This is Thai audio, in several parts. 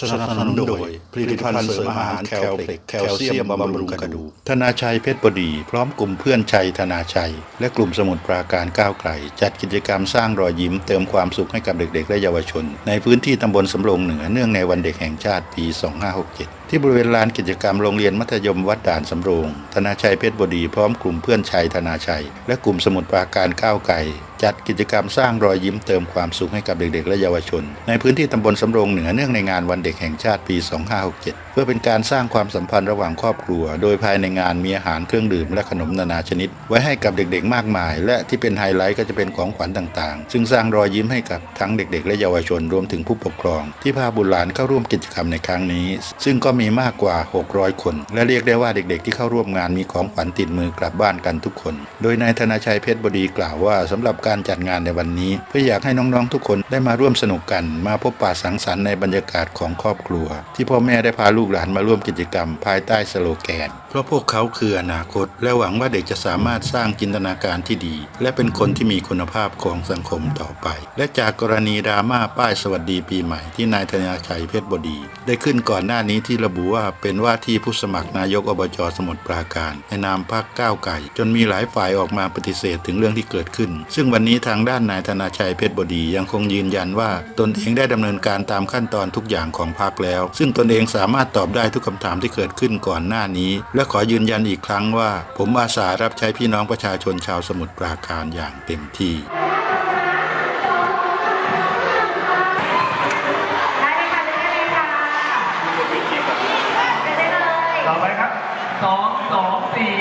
สนับสนุนโดยผลิตภัณฑ์เสริมอาหารแคลเพล็กแคลเซียมบำรุงกระดูกธนาชัยเพชรบดี พร้อมกลุ่มเพื่อนชัยธนาชัย และกลุ่มสมุทรปราการก้าวไกล จัดกิจกรรมสร้างรอยยิ้มเติมความสุขให้กับเด็ก ๆ และเยาวชน ในพื้นที่ตำบลสำโรงเหนือเนื่องในวันเด็กแห่งชาติปี 2567 ที่บริเวณลานกิจกรรมโรงเรียนมัธยมวัดด่านสำโรง ธนาชัยเพชรบดีพร้อมกลุ่มเพื่อนชัยธนาชัย และกลุ่มสมุทรปราการก้าวไกลจัดกิจกรรมสร้างรอยยิ้มเติมความสุขให้กับเด็กๆ และเยาวชน ในพื้นที่ตำบลสำโรงเหนือเนื่องในงานวันเด็กแห่งชาติปี 2567 เพื่อเป็นการสร้างความสัมพันธ์ระหว่างครอบครัว โดยภายในงานมีอาหารเครื่องดื่มและขนมนานาชนิด ไว้ให้กับเด็กๆ มากมาย และที่เป็นไฮไลท์ก็จะเป็นของขวัญต่างๆ ซึ่งสร้างรอยยิ้มให้กับทั้งเด็กๆ และเยาวชนรวมถึงผู้ปกครอง ที่พาบุตรหลานเข้าร่วมกิจกรรมในครั้งนี้ ซึ่งก็มีมีมากกว่า 600 คน และเรียกได้ว่าเด็กๆ ที่เข้าร่วมงานมีของขวัญติดมือกลับบ้านกันทุกคน โดยนายธนาชัยเพชรบดีกล่าวว่าสำหรับการจัดงานในวันนี้ เพื่ออยากให้น้องๆทุกคนได้มาร่วมสนุกกัน มาพบปะสังสรรค์ในบรรยากาศของครอบครัว ที่พ่อแม่ได้พาลูกหลานมาร่วมกิจกรรม ภายใต้สโลแกน เพราะพวกเขาคืออนาคต และหวังว่าเด็กจะสามารถสร้างจินตนาการที่ดี และเป็นคนที่มีคุณภาพของสังคมต่อไป และจากกรณีดราม่าป้ายสวัสดีปีใหม่ที่นายธนาชัยเพชรบดี ได้ขึ้นก่อนหน้านี้ที่ระบุว่าเป็นว่าที่ผู้สมัครนายกอบจสมุทรปราการในนามพรรคก้าวไก่ จนมีหลายฝ่ายออกมาปฏิเสธถึงเรื่องที่เกิดขึ้น ซึ่งวันนี้ทางด้านนายธนาชัยเพชรบดียังคงยืนยันว่า ตนเองได้ดำเนินการตามขั้นตอนทุกอย่างของพรรคแล้ว ซึ่งตนเองสามารถตอบได้ทุกคำถามที่เกิดขึ้นก่อนหน้านี้ และขอยืนยันอีกครั้งว่า ผมอาสารับใช้พี่น้องประชาชนชาวสมุทรปราการอย่างเต็มที่ ต่อไปครับสองสองสี่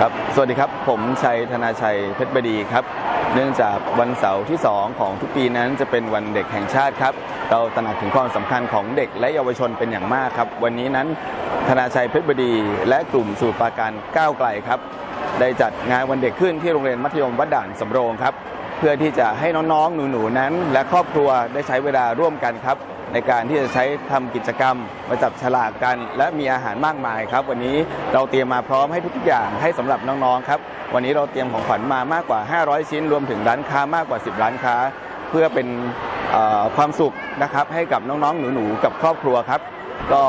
ครับ สวัสดีครับ ผมชัยธนาชัยเพชรบดีครับ เนื่องจากวันเสาร์ที่ 2 ของทุกปีนั้นจะเป็นวันเด็กแห่งชาติครับ เราตระหนักถึงความสำคัญของเด็กและเยาวชนเป็นอย่างมากครับ วันนี้นั้นธนาชัยเพชรบดี และกลุ่มสู่ปราการก้าวไกลครับ ได้จัดงานวันเด็กขึ้นที่โรงเรียนมัธยมวัดด่านสำโรงครับ เพื่อที่จะให้น้องๆ หนูๆ นั้น และครอบครัวได้ใช้เวลาร่วมกันครับ ในการที่จะใช้ทำกิจกรรมมาจับฉลากกัน และมีอาหารมากมายครับ วันนี้เราเตรียมมาพร้อมให้ทุกอย่างให้สำหรับน้องๆครับวันนี้เราเตรียมของขวัญมามากกว่า 500 ชิ้น รวมถึงร้านค้ามากกว่า 10 ร้านค้า เพื่อเป็นความสุขนะครับให้กับน้องๆหนูๆกับครอบครัวครับ ก็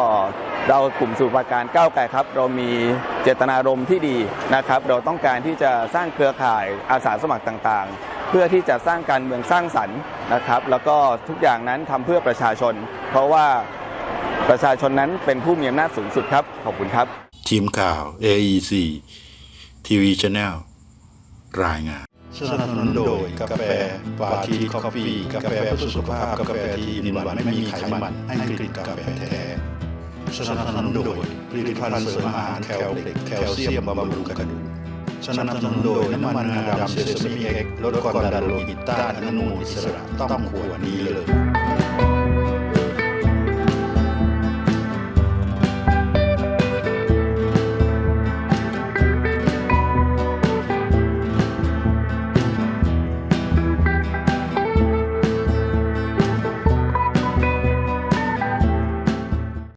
เรากลุ่มสู่ประการก้าวไกลครับ เรามีเจตนารมณ์ที่ดีนะครับ เราต้องการที่จะสร้างเครือข่ายอาสาสมัครต่างๆ เพื่อที่จะสร้างการเมืองสร้างสรรค์นะครับ แล้วก็ทุกอย่างนั้นทำเพื่อประชาชน เพราะว่าประชาชนนั้นเป็นผู้มีอำนาจสูงสุดครับ ขอบคุณครับ ทีมข่าว AEC ทีวีช n แนลรายงานสนับสนุนโดยกาแฟปาทีคอฟฟี่กาแฟเพื่อสุขภาพกาแฟที่อินวันไม่มีไขมันให้กลิ่นกาแฟแท้ สนับสนุนโดยผลิตภัณฑ์เสริมอาหารแคลเล็กแคลเซียมบำรุงกระดูกสนับสนุนโดยน้ำมันงาดำเซซามิเอ็กลดความดันโลหิตต้านอนุมูลอิสระต้องขวดนี้เลย